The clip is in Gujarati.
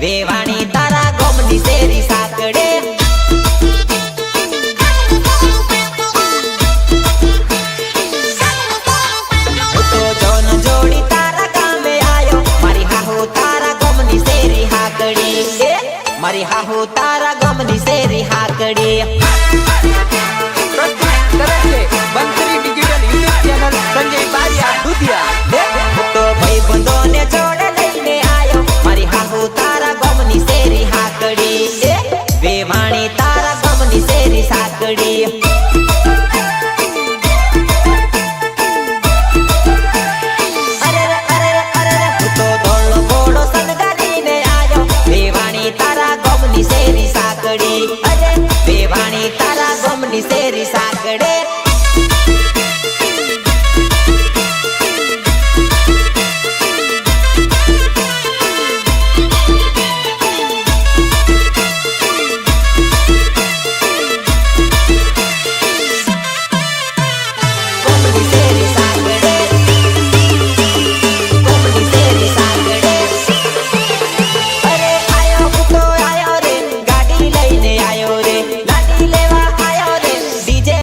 વેવાણી તારા ગોમની શેરી સાતડે જોડી તારા કામે આયો. મારી હાહો તારા ગમની શેરી હાકડી. મારી હાહો તારા ગમની શેરી હાકડી. બંતરી digital YouTube channel, Sanjay Bariya, Dudhiya. ಕಡೆ